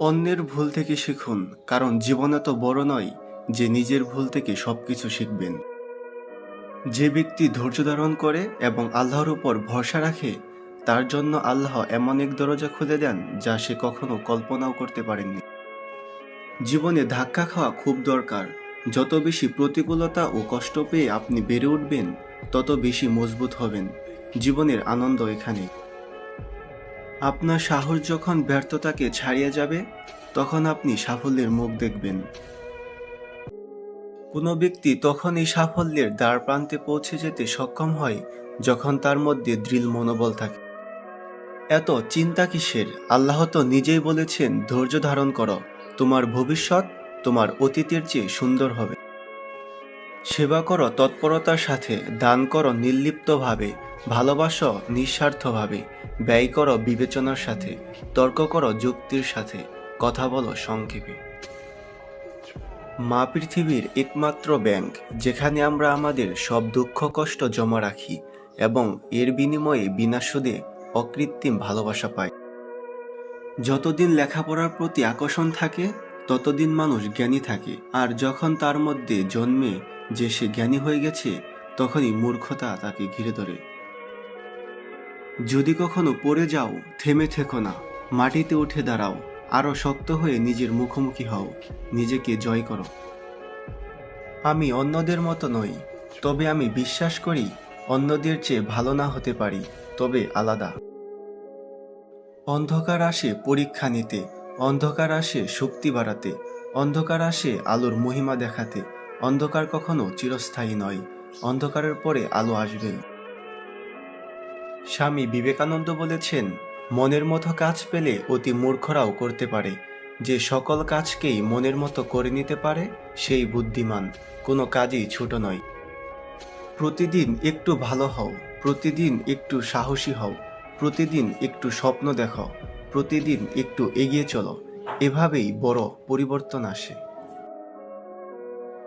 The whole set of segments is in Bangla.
অন্যের ভুল থেকে শিখুন, কারণ জীবন এত বড় নয় যে নিজের ভুল থেকে সব কিছু শিখবেন। যে ব্যক্তি ধৈর্য ধারণ করে এবং আল্লাহর উপর ভরসা রাখে, তার জন্য আল্লাহ এমন এক দরজা খুলে দেন যা সে কখনো কল্পনাও করতে পারেননি। জীবনে ধাক্কা খাওয়া খুব দরকার। যত বেশি প্রতিকূলতা ও কষ্ট পেয়ে আপনি বেড়ে উঠবেন, তত বেশি মজবুত হবেন। জীবনের আনন্দ এখানে আপনার সাহস যখন ব্যর্থতাকে ছাড়িয়ে যাবে, তখন আপনি সাফল্যের মুখ দেখবেন। কোনো ব্যক্তি তখন এই সাফল্যের দ্বার প্রান্তে পৌঁছে যেতে সক্ষম হয় যখন তার মধ্যে দৃঢ় মনোবল থাকে। এত চিন্তা কিসের? আল্লাহ তো নিজেই বলেছেন, ধৈর্য ধারণ করো, তোমার ভবিষ্যৎ তোমার অতীতের চেয়ে সুন্দর হবে। সেবা করো তৎপরতার সাথে, দান করো নির্লিপ্তভাবে, ভালোবাসো নিঃস্বার্থভাবে, ব্যয় করো বিবেচনার সাথে, তর্ক করো যুক্তির সাথে, কথা বলো সংক্ষেপে। মা পৃথিবীর একমাত্র ব্যাংক, যেখানে আমরা আমাদের সব দুঃখ কষ্ট জমা রাখি এবং এর বিনিময়ে বিনা সুদে অকৃত্রিম ভালোবাসা পাই। যতদিন লেখাপড়ার প্রতি আকর্ষণ থাকে, ততদিন মানুষ জ্ঞানী থাকে, আর যখন তার মধ্যে জন্মে যে সে জ্ঞানী হয়ে গেছে, তখনই মূর্খতা তাকে ঘিরে ধরে। যদি কখনো পড়ে যাও, থেমে থেকো না। মাটিতে উঠে দাঁড়াও। আরও শক্ত হয়ে নিজের মুখোমুখি হও। নিজেকে জয় করো। আমি অন্যদের মতো নই। তবে আমি বিশ্বাস করি, অন্যদের চেয়ে ভালো না হতে পারি, তবে আলাদা। অন্ধকার আসে পরীক্ষা নিতে, অন্ধকার আসে শক্তি বাড়াতে, অন্ধকার আসে আলোর মহিমা দেখাতে। অন্ধকার কখনো চিরস্থায়ী নয়, অন্ধকারের পরে আলো আসবে স্বামী বিবেকানন্দ বলেছেন, মনের মতো কাজ পেলে অতি মূর্খরাও করতে পারে। যে সকল কাজকেই মনের মতো করে নিতে পারে, সেই বুদ্ধিমান। কোনো কাজই ছোট নয়। প্রতিদিন একটু ভালো হও, প্রতিদিন একটু সাহসী হও, প্রতিদিন একটু স্বপ্ন দেখো প্রতিদিন একটু এগিয়ে চলো। এভাবেই বড় পরিবর্তন আসে।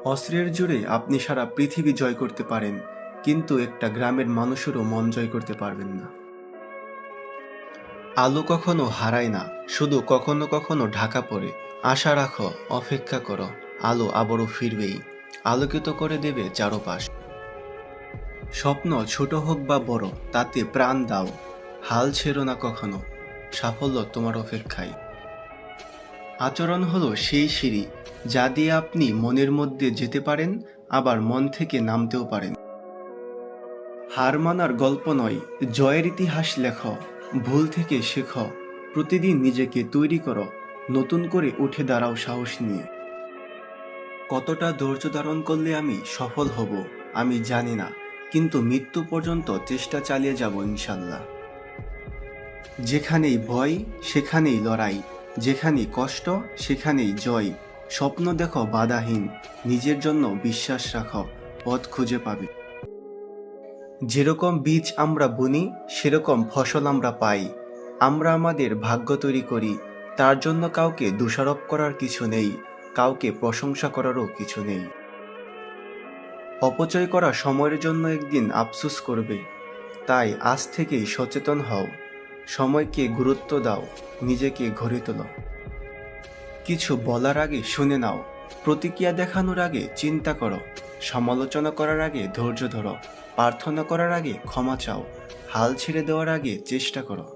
অস্ত্রের জোরে আপনি সারা পৃথিবী জয় করতে পারেন, কিন্তু একটা গ্রামের মানুষেরও মন জয় করতে পারবেন না। আলো কখনো হারায় না, শুধু কখনো কখনো ঢাকা পড়ে। আশা রাখো, অপেক্ষা করো, আলো আবারও ফিরবেই। আলোকিত করে দেবে চারপাশ। স্বপ্ন ছোট হোক বা বড়, তাতে প্রাণ দাও। হাল ছেড়ো না কখনো। সাফল্য তোমার অপেক্ষায়। আচরণ হলো সেই সিঁড়ি যা দিয়ে আপনি মনের মধ্যে যেতে পারেন, আবার মন থেকে নামতেও পারেন। হার মানার গল্প নয়, জয়ের ইতিহাস লেখ, ভুল থেকে শেখো, প্রতিদিন নিজেকে তৈরি করো, নতুন করে উঠে দাঁড়াও সাহস নিয়ে। কতটা ধৈর্য ধারণ করলে আমি সফল হব, আমি জানি না, কিন্তু মৃত্যু পর্যন্ত চেষ্টা চালিয়ে যাব ইনশাল্লাহ। যেখানেই ভয়, সেখানেই লড়াই। যেখানেই কষ্ট, সেখানেই জয়। স্বপ্ন দেখো বাধাহীন, নিজের জন্য বিশ্বাস রাখো, পথ খুঁজে পাবে। যেরকম বীজ আমরা বুনি, সেরকম ফসল আমরা পাই। আমরা আমাদের ভাগ্য তৈরি করি, তার জন্য কাউকে দোষারোপ করার কিছু নেই, কাউকে প্রশংসা করারও কিছু নেই। অপচয় করা সময়ের জন্য একদিন আফসুস করবে, তাই আজ থেকেই সচেতন হও। সময়কে গুরুত্ব দাও, নিজেকে ঘরে তোলো কিছু বলার আগে শুনে নাও, প্রতিক্রিয়া দেখানোর আগে চিন্তা করো, সমালোচনা করার আগে ধৈর্য ধরো, প্রার্থনা করার আগে ক্ষমা চাও, হাল ছেড়ে দেওয়ার আগে চেষ্টা করো।